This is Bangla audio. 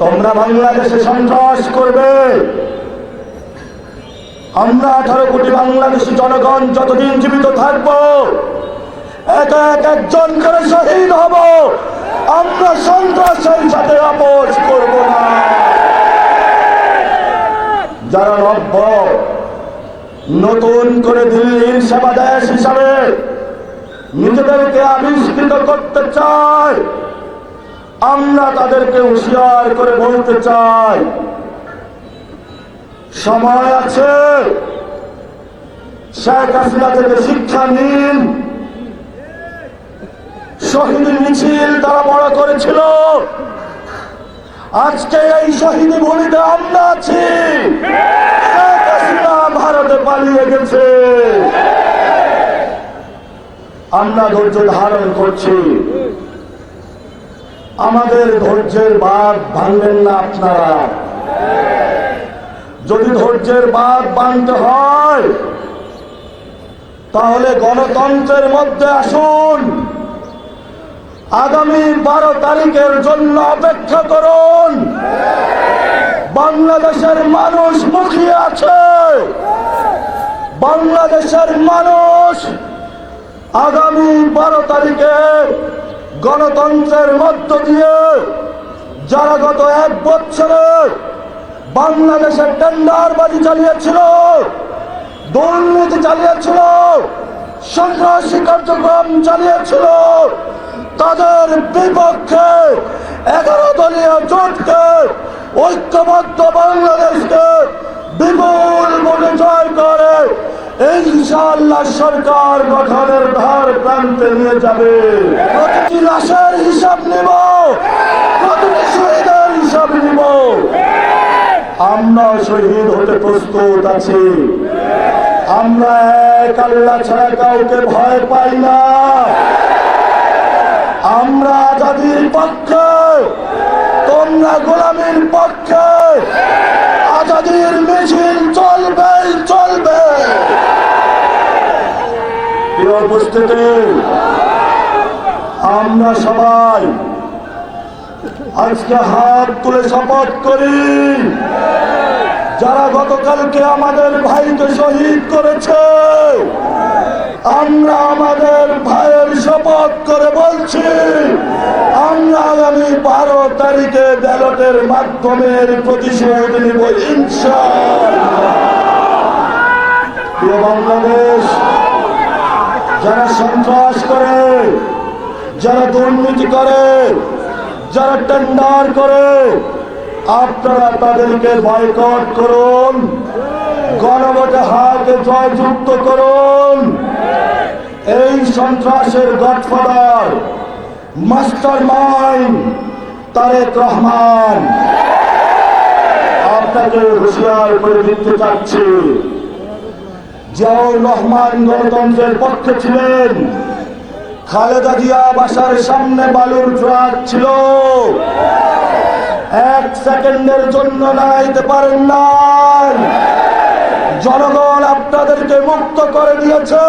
তোমরা বাংলাদেশে সন্ত্রাস করবে। আমরা আঠারো কোটি বাংলাদেশি জনগণ যতদিন জীবিত থাকব, এক এক একজন করে শহীদ হব। আমরা সন্ত্রাসের সাথে আপোষ করব না। যারা নব্য নতুন করে দিল্লির সেবা দেশ হিসাবে নিজেদেরকে আবিষ্কৃত করতে চায় আমরা তাদেরকে হুঁশিয়ার করে বলতে চাই। সময় আছে। শেখ হাসিনা থেকে শিক্ষা নিন। শহীদ মিছিল তারা বড় করেছিল। আজকে এই শহীদ ভূমিতে আমরা আছি। ভারতে পালিয়ে গেছে। আমরা ধৈর্য ধারণ করছি। আমাদের ধৈর্যের বাদ ভাঙবেন না আপনারা। যদি ধৈর্যের বাদ বাঁধতে হয়, তাহলে গণতন্ত্রের মধ্যে আসুন। আগামী বারো তারিখের জন্য অপেক্ষা করুন। বাংলাদেশের মানুষ মুখিয়ে আছে। বাংলাদেশের মানুষ আগামী বারো তারিখে গণতন্ত্রের মধ্য দিয়ে যারা গত এক বছরে বাংলাদেশের টেন্ডারবাজি চালিয়েছিল, দুর্নীতি চালিয়েছিল, সন্ত্রাসী কার্যক্রম চালিয়েছিল, তাদের বিপক্ষে ইনশাআল্লাহ সরকার গঠনের ধার প্রান্তে নিয়ে যাবে প্রতিটি লাশের হিসাব নেব? প্রতিটি শহীদের হিসাব নিব? আমরা শহীদ হতে প্রস্তুত আছি। আমরা এক আল্লাহ ছাড়া কাউকে ভয় পাই না। আমরা আজাদির পক্ষে, তোমরা গোলামীর পক্ষে উপস্থিতি। আমরা সবাই আজকে হাত তুলে শপথ করি। যারা গতকালকে আমাদের ভাইকে শহীদ করেছে, আমরা আমাদের ভাইয়ের শপথ করে বলছি, আমরা আগামী বারো তারিখে ব্যালটের মাধ্যমে প্রতিশোধ নিব প্রিয় বাংলাদেশ যারা সন্ত্রাস করে, যারা দুর্নীতি করে, যারা টেন্ডার করে, আপনারা তাদেরকে বয়কট করুন, গণভোটে হারকে জয়যুক্ত করুন। এই সন্ত্রাসের godfather master mind Tarique Rahman. আপনাকে হুঁশিয়ার করে দিতে চাচ্ছি। জিয়াউর রহমান গণতন্ত্রের পক্ষে ছিলেন। খালেদা জিয়া বাসার সামনে বালুর ট্রাক ছিল। এক সেকেন্ডের জন্য নাইতে পারেন নাই। জনগণ আপনাদেরকে মুক্ত করে দিয়েছে।